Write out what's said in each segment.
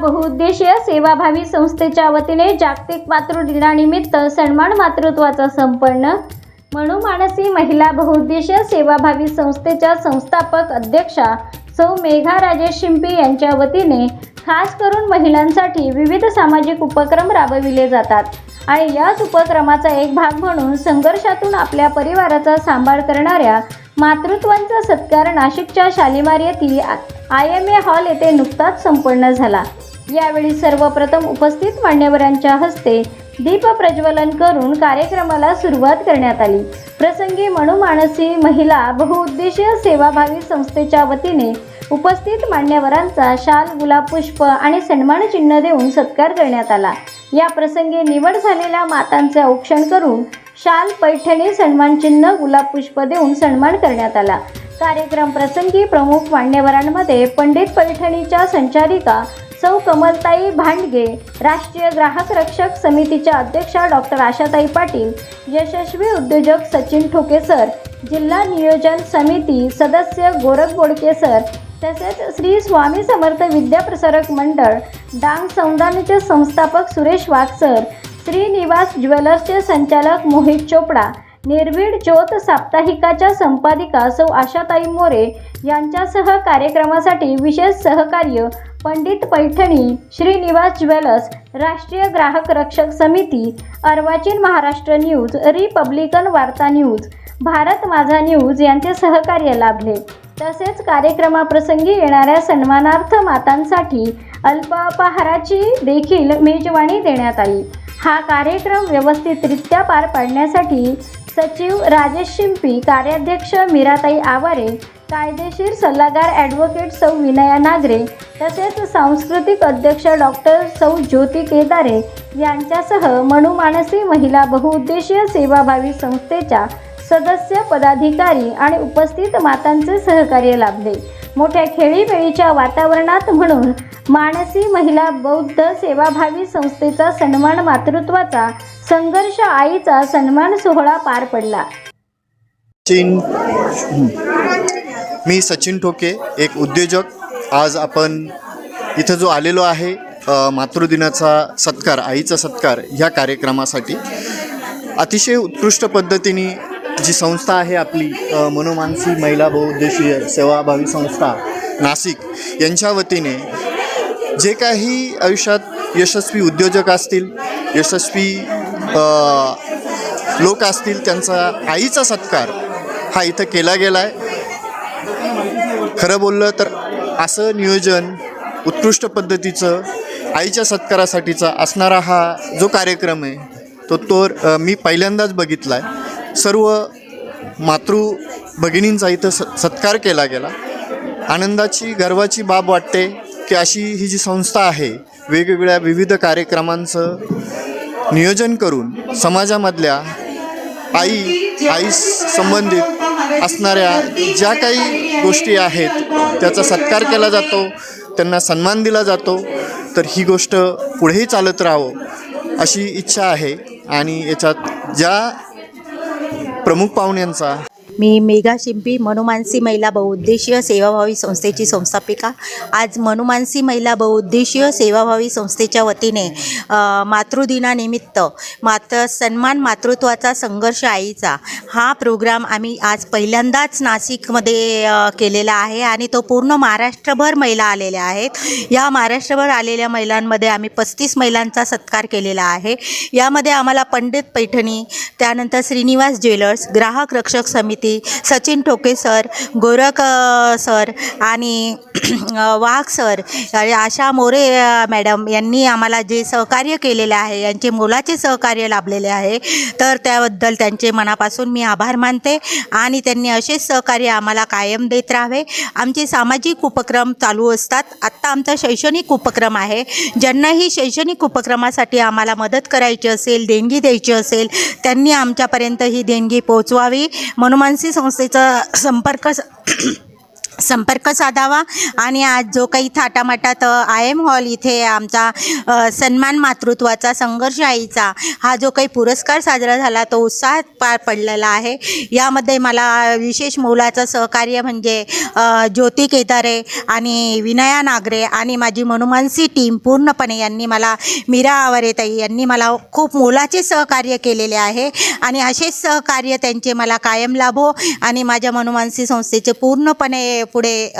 बहुउद्देशीय सेवाभावी संस्थेच्या वतीने जागतिक मातृ दिनानिमित्त सन्मान मातृत्वाचा संपन्न. म्हणू मानसी महिला बहुउद्देशीय सेवाभावी संस्थेच्या संस्थापक अध्यक्षा सौ मेघा राजेश शिंपी यांच्या वतीने खास करून महिलांसाठी विविध सामाजिक उपक्रम राबविले जातात. आणि याच उपक्रमाचा एक भाग म्हणून संघर्षातून आपल्या परिवाराचा सांभाळ करणाऱ्या मातृत्वांचा सत्कार नाशिकच्या शालिमार येथील आय एम ए हॉल येथे नुकताच संपन्न झाला. यावेळी सर्वप्रथम उपस्थित मान्यवरांच्या हस्ते दीप प्रज्वलन करून कार्यक्रमाला सुरुवात करण्यात आली. प्रसंगी मनुमानसी महिला बहुउद्देशीय सेवाभावी संस्थेच्या वतीने उपस्थित मान्यवरांचा शाल गुलाब पुष्प आणि सन्मान चिन्ह देऊन सत्कार करण्यात आला. या प्रसंगी निवड झालेल्या मातांचे औक्षण करून शाल पैठणी सन्मान चिन्ह गुलाब पुष्प देऊन सन्मान करण्यात आला. कार्यक्रम प्रसंगी प्रमुख मान्यवरांमध्ये पंडित पैठणीच्या संचालिका सौ कमलताई भांडगे राष्ट्रीय ग्राहक रक्षक समितीच्या अध्यक्षा डॉक्टर आशाताई पाटील यशस्वी उद्योजक सचिन ठोके सर जिल्हा नियोजन समिती सदस्य गोरख बोडके सर तसेच श्री स्वामी समर्थ विद्याप्रसारक मंडळ डांग संस्थानाचे संस्थापक सुरेश वाघ सर श्रीनिवास ज्वेलर्सचे संचालक मोहित चोपडा निर्भीड ज्योत साप्ताहिकाच्या संपादिका सौ आशाताई मोरे यांच्यासह कार्यक्रमासाठी विशेष सहकार्य पंडित पैठणी श्रीनिवास ज्वेलर्स राष्ट्रीय ग्राहक रक्षक समिती Arvachin Maharashtra news republican Varta news Bharat Majha news यांचे सहकार्य लाभले. तसेच कार्यक्रमाप्रसंगी येणाऱ्या सन्मानार्थ मातांसाठी अल्पापहाराची देखील मेजवानी देण्यात आली. हा कार्यक्रम व्यवस्थितरित्या पार पाडण्यासाठी सचिव राजेश शिंपी कार्याध्यक्ष मीराताई आवारे कायदेशीर सल्लागार ॲडव्होकेट सौ विनया नागरे तसेच सांस्कृतिक अध्यक्ष डॉक्टर सौ ज्योती केदारे यांच्यासह मनुमानसी महिला बहुउद्देशीय सेवाभावी संस्थेच्या सदस्य पदाधिकारी आणि उपस्थित मातांचे सहकार्य लाभले. मोठ्या खेळीमेळीच्या वातावरणात म्हणून मानसी महिला बौद्ध सेवाभावी संस्थेचा सन्मान मातृत्वाचा संघर्ष आईचा सन्मान सोहळा पार पडला. मी सचिन ठोके एक उद्योजक. आज आपण इथं जो आलेलो आहे मातृदिनाचा सत्कार आईचा सत्कार ह्या कार्यक्रमासाठी. अतिशय उत्कृष्ट पद्धतीने जी संस्था आहे आपली मनोमानसी महिला बहुउद्देशीय सेवाभावी संस्था नाशिक यांच्या वतीने जे काही आयुष्यात यशस्वी उद्योजक असतील यशस्वी लोक असतील त्यांचा आईचा सत्कार हा इथं केला गेला आहे खरं बोललं तर असं नियोजन उत्कृष्ट पद्धतीचं आईच्या सत्कारासाठीचा असणारा हा जो कार्यक्रम आहे तो तो मी पहिल्यांदाच बघितला आहे सर्व मातृ भगिनींचा इथं स सत्कार केला गेला. आनंदाची गर्वाची बाब वाटते की अशी ही जी संस्था आहे वेगवेगळ्या विविध कार्यक्रमांचं नियोजन करून समाजामधल्या आई आई संबंधित असणाऱ्या ज्या काही गोष्टी आहेत. त्याचा सत्कार केला जातो. त्यांना सन्मान दिला जातो. तर ही गोष्ट पुढेही चालत राहावं अशी इच्छा आहे. आणि याच्यात ज्या प्रमुख पाहुण्यांचा मी मेघा शिंपी मनुमानसी महिला बहुउद्देशीय सेवाभावी संस्थेची संस्थापिका. आज मनुमानसी महिला बहुउद्देशीय सेवाभावी संस्थेच्या वतीने मातृदिनानिमित्त मात्र सन्मान मातृत्वाचा संघर्ष आईचा हा प्रोग्राम आम्ही आज पहिल्यांदाच नाशिकमध्ये केलेला आहे आणि तो पूर्ण महाराष्ट्रभर महिला आलेल्या आहेत. या महाराष्ट्रभर आलेल्या महिलांमध्ये आम्ही पस्तीस महिलांचा सत्कार केलेला आहे. यामध्ये आम्हाला पंडित पैठणी त्यानंतर श्रीनिवास ज्वेलर्स ग्राहक रक्षक समिती सचिन ठोके सर गोरख सर आणि वाघ सर आशा मोरे मॅडम यांनी आम्हाला जे सहकार्य केलेले आहे यांचे मोलाचे सहकार्य लाभलेले आहे तर त्याबद्दल त्यांचे मनापासून मी आभार मानते आणि त्यांनी असेच सहकार्य आम्हाला कायम देत राहावे. आमचे सामाजिक उपक्रम चालू असतात. आत्ता आमचा शैक्षणिक उपक्रम आहे. ज्यांनाही शैक्षणिक उपक्रमासाठी आम्हाला मदत करायची असेल देणगी द्यायची असेल त्यांनी आमच्यापर्यंत ही देणगी पोहोचवावी. एजन्सी संस्थेचा संपर्क स- संपर्क साधावा. आणि आज जो काही थाटामाटात आय एम हॉल इथे आमचा सन्मान मातृत्वाचा संघर्ष आईचा हा जो काही पुरस्कार साजरा झाला तो उत्साहात पार पडलेला आहे. यामध्ये मला विशेष मोलाचं सहकार्य म्हणजे ज्योती केदारे आणि विनया नागरे आणि माझी मनुमानसी टीम पूर्णपणे यांनी मला मीरा आवरेताई यांनी मला खूप मोलाचे सहकार्य केलेले आहे. आणि असेच सहकार्य त्यांचे मला कायम लाभो आणि माझ्या मनुमानसी संस्थेचे पूर्णपणे पुढे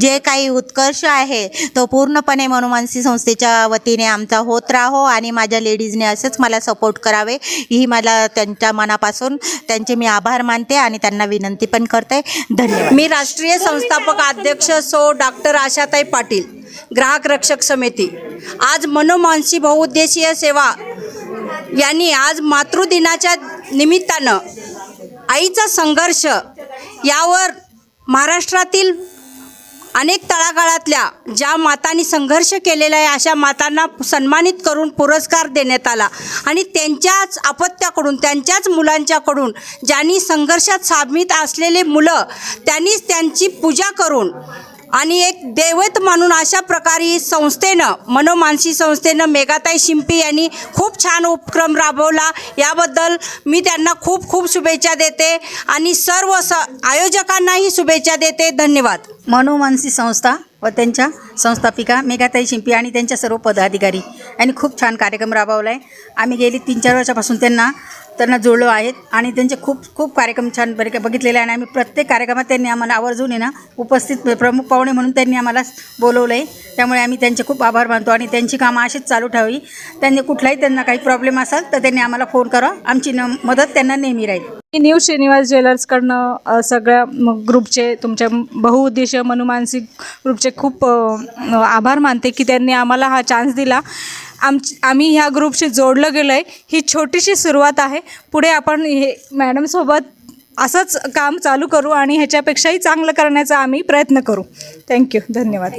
जे काही उत्कर्ष आहे तो पूर्णपणे मनुमानसी संस्थेच्या वतीने आमचा होत राहो आणि माझ्या लेडीजने असेच मला सपोर्ट करावे ही मला त्यांच्या मनापासून त्यांचे मी आभार मानते आणि त्यांना विनंती पण करते. धन्यवाद. मी राष्ट्रीय संस्थापक अध्यक्ष सो डॉक्टर आशाताई पाटील ग्राहक रक्षक समिती. आज मनोमानसी बहुउद्देशीय सेवा यांनी आज मातृदिनाच्या निमित्तानं आईचा संघर्ष यावर महाराष्ट्रातील अनेक तळागाळातल्या ज्या मातांनी संघर्ष केलेला आहे अशा मातांना सन्मानित करून पुरस्कार देण्यात आला. आणि त्यांच्याच अपत्याकडून त्यांच्याच मुलांच्याकडून ज्यांनी संघर्षात सामीत असलेले मुलं त्यांनीच त्यांची पूजा करून आणि एक दैवत म्हणून अशा प्रकारे संस्थेनं मनोमानसी संस्थेनं मेघाताई शिंपी यांनी खूप छान उपक्रम राबवला. याबद्दल मी त्यांना खूप खूप शुभेच्छा देते आणि सर्व स आयोजकांनाही शुभेच्छा देते. धन्यवाद. मनोमानसी संस्था व त्यांच्या संस्थापिका मेघाताई शिंपी आणि त्यांच्या सर्व पदाधिकारी यांनी खूप छान कार्यक्रम राबवला आहे आम्ही गेली तीन चार वर्षापासून त्यांना त्यांना जोडलो आहेत आणि त्यांचे खूप खूप कार्यक्रम छान बरे बघितलेले आहे आणि आम्ही प्रत्येक कार्यक्रमात त्यांनी आम्हाला आवर्जून ना उपस्थित प्रमुख पाहुणे म्हणून त्यांनी आम्हाला बोलवलं आहे त्यामुळे आम्ही त्यांचे खूप आभार मानतो आणि त्यांची कामं अशीच चालू ठेवावी. त्यांनी कुठलाही त्यांना काही प्रॉब्लेम असेल तर त्यांनी आम्हाला फोन करा. आमची न मदत त्यांना नेहमी राहील. मी न्यू श्रीनिवास ज्वेलर्सकडनं सगळ्या ग्रुपचे तुमच्या बहुउद्देशीय मनुमानसिक ग्रुपचे खूप आभार मानते की त्यांनी आम्हाला हा चान्स दिला. आमची आम्ही ह्या ग्रुपशी जोडलं गेलो आहे ही छोटीशी सुरुवात आहे. पुढे आपण हे मॅडमसोबत असंच काम चालू करू आणि ह्याच्यापेक्षाही चांगलं करण्याचा आम्ही प्रयत्न करू. थँक्यू धन्यवाद.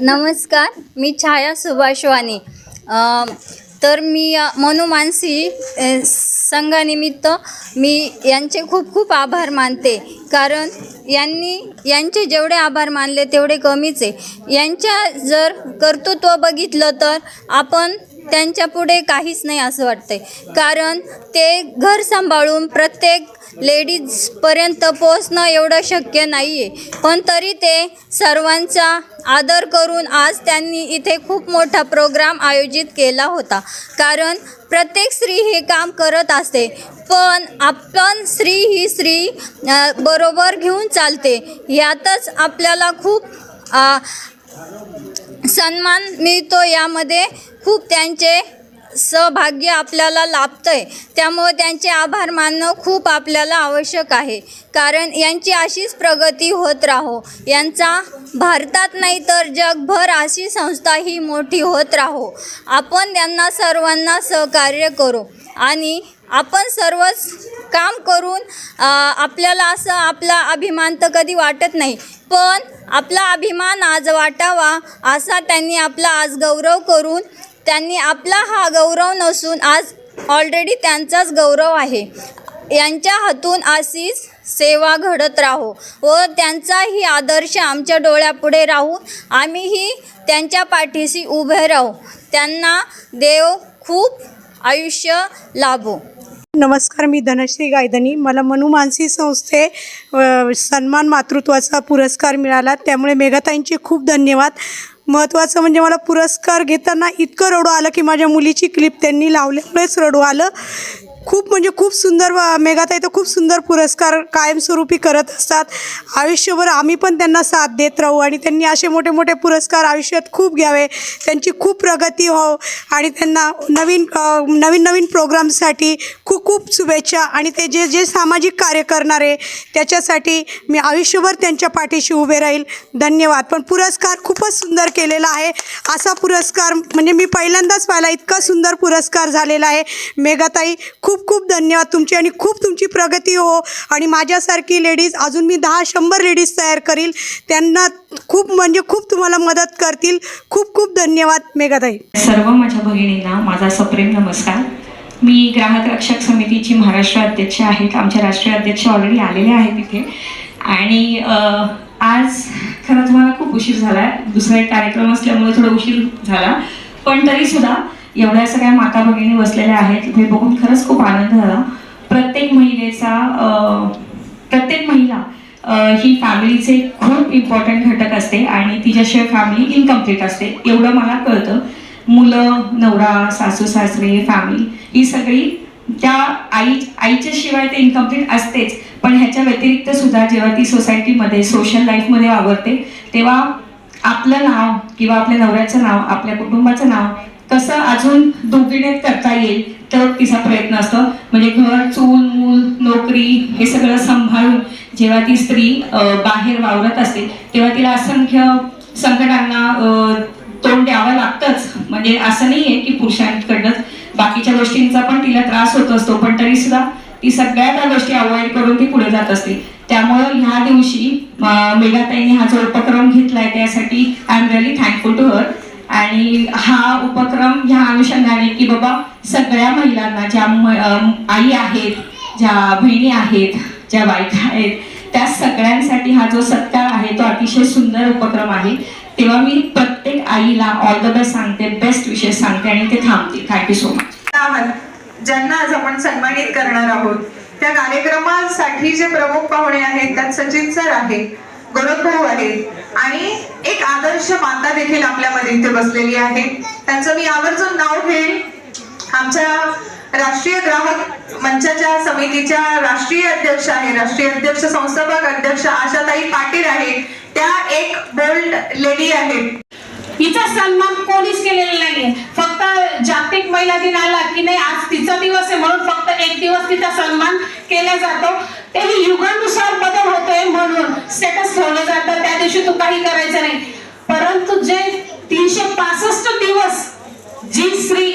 नमस्कार. मी छाया सुभाषवाणी. तर मी मनुमानसी संघानिमित्त मी यांचे खूप खूप आभार मानते. कारण यांनी यांचे जेवढे आभार मानले तेवढे कमीच आहे. यांच्या जर कर्तृत्व बघितलं तर आपण त्यांच्या पुढे काहीच नाही असं वाटतंय. कारण ते घर सांभाळून प्रत्येक लेडीजपर्यंत पोहोचणं एवढं शक्य नाही आहे पण तरी ते सर्वांचा आदर करून आज त्यांनी इथे खूप मोठा प्रोग्राम आयोजित केला होता. कारण प्रत्येक स्त्री हे काम करत असते. पण आपण स्त्री ही स्त्री बरोबर घेऊन चालते. यातच आपल्याला खूप सन्मान मिळतो यामध्ये. खूप त्यांचे सहभाग्य आपल्याला लाभतं आहे त्यामुळे त्यांचे आभार मानणं खूप आपल्याला आवश्यक आहे. कारण यांची अशीच प्रगती होत राहो. यांचा भारतात नाही तर जगभर अशी संस्था ही मोठी होत राहो. आपण त्यांना सर्वांना सहकार्य करू. आणि आपण सर्वच काम करून आपल्याला असं आपला अभिमान तर कधी वाटत नाही पण आपला अभिमान आज वाटावा असा त्यांनी आपला आज गौरव करून त्यांनी आपला हा गौरव नसून आज ऑलरेडी त्यांचाच गौरव आहे. यांच्या हातून अशीच सेवा घडत राहो व त्यांचाही आदर्श आमच्या डोळ्यापुढे राहून आम्हीही त्यांच्या पाठीशी उभे राहू. त्यांना देव खूप आयुष्य लाभो. नमस्कार मी धनश्री गायधनी. मला मनुमानसी संस्थे सन्मान मातृत्वाचा पुरस्कार मिळाला. त्यामुळे मेघाताईंचे खूप धन्यवाद. महत्त्वाचं म्हणजे मला पुरस्कार घेताना इतकं रडू आलं की माझ्या मुलीची क्लिप त्यांनी लावल्यामुळेच रडू आलं. खूप म्हणजे खूप सुंदर व- मेघाताई तर खूप सुंदर पुरस्कार कायमस्वरूपी करत असतात. आयुष्यभर आम्ही पण त्यांना साथ देत राहू आणि त्यांनी असे मोठे मोठे पुरस्कार आयुष्यात खूप घ्यावे. त्यांची खूप प्रगती हो आणि त्यांना नवीन नवीन नवीन प्रोग्रामसाठी खूप खूप शुभेच्छा आणि ते जे जे सामाजिक कार्य करणारे त्याच्यासाठी मी आयुष्यभर त्यांच्या पाठीशी उभे राहील. धन्यवाद. पण पुरस्कार खूपच सुंदर केलेला आहे. असा पुरस्कार म्हणजे मी पहिल्यांदाच पाहिला. इतका सुंदर पुरस्कार झालेला आहे. मेघाताई खूप खूप खूप धन्यवाद तुमची आणि खूप तुमची प्रगती हो. आणि माझ्यासारखी लेडीज अजून मी दहा शंभर लेडीज तयार करील. त्यांना खूप म्हणजे खूप तुम्हाला मदत करतील. खूप खूप धन्यवाद मेघाताई. सर्व माझ्या बहिणींना माझा सप्रेम नमस्कार. मी ग्राहक रक्षक समितीची महाराष्ट्र अध्यक्ष आहेत आमचे राष्ट्रीय अध्यक्ष ऑलरेडी आलेले आहेत तिथे आणि आज खरं तुम्हाला खूप उशीर झाला आहे दुसरा एक कार्यक्रम असल्यामुळे थोडा उशीर झाला. पण तरीसुद्धा एवढ्या सगळ्या माता भगिनी बसलेल्या आहेत. हे बघून खरंच खूप आनंद झाला. प्रत्येक महिलेचा प्रत्येक महिला ही फॅमिलीचे खूप इम्पॉर्टंट घटक असते आणि तिच्याशिवाय फॅमिली इनकम्प्लीट असते. एवढं मला कळतं. मुलं नवरा सासू सासरे फॅमिली ही सगळी त्या आई आईच्या शिवाय ते इनकम्प्लीट असतेच. पण ह्याच्या व्यतिरिक्त सुद्धा जेव्हा ती सोसायटीमध्ये सोशल लाईफमध्ये वावरते तेव्हा आपलं नाव किंवा आपल्या नवऱ्याचं नाव आपल्या कुटुंबाचं नाव तसं अजून दोघीने करता येईल तर तिचा प्रयत्न असतो. म्हणजे घर चूल मूल नोकरी हे सगळं सांभाळून जेव्हा ती स्त्री बाहेर वावरत असते तेव्हा तिला असंख्य संकटांना तोंड द्यावं लागतंच. म्हणजे असं नाही आहे की पुरुषांकडनंच. बाकीच्या गोष्टींचा पण तिला त्रास होत असतो पण तरी सुद्धा ती सगळ्या त्या गोष्टी अवॉइड करून ती पुढे जात असते. त्यामुळं ह्या दिवशी मेघाताईने मेघाताईंनी हा जो उपक्रम घेतलाय त्यासाठी I am really thankful to her आणि हा उपक्रम ह्या अनुषंगाने की बाबा सगळ्या महिलांना ज्या आई आहेत ज्या बहिणी आहेत ज्या बायका आहेत त्या सगळ्यांसाठी हा जो सत्कार आहे तो अतिशय सुंदर उपक्रम आहे. तेव्हा मी प्रत्येक आईला ऑल द बेस्ट सांगते बेस्ट विशेष सांगते आणि ते थांबते थँक्यू सो मच ज्यांना आज आपण सन्मानित करणार आहोत त्या कार्यक्रमासाठी जे प्रमुख पाहुणे आहेत त्यात सचिन सर आहे गौरव भाऊ आहेत आणि एक आदर्श माता देखील आपल्यामध्ये इथे बसलेली आहे. त्यांचं मी आवर्जून नाव घेईन. आमच्या राष्ट्रीय ग्राहक मंचाच्या समितीच्या राष्ट्रीय अध्यक्ष आहे. राष्ट्रीय अध्यक्ष संस्थापक अध्यक्ष आशाताई पाटील आहे. त्या एक बोल्ड लेडी आहेत हिचा सन्मान कोणीच केलेला नाहीये. फक्त जागतिक महिला दिन आला की नाही आज तिचा दिवस आहे म्हणून फक्त एक दिवस तिचा सन्मान केला जातो. ते युगानुसार बदल होतोय म्हणून स्टेटस ठेवलं जातं. त्या दिवशी तू काही करायचं नाही. परंतु जे तीनशे पासष्ट दिवस जी स्त्री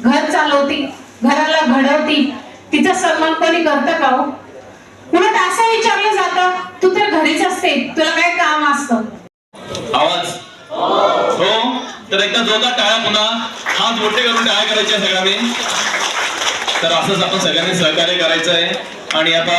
घर चालवती घराला घडवती तिचा सन्मान कोणी करतं का हो? उलट असं विचारलं जातं तू तर घरीच असते तुला काय काम असतं? आवाज? हो? तर एकदा जोरदार टाळ्या पुन्हा. हात मोठे करून टाळ्या करायच्या सगळ्यांनी. तर असंच आपण सगळ्यांनी सहकार्य करायचं आहे आणि आता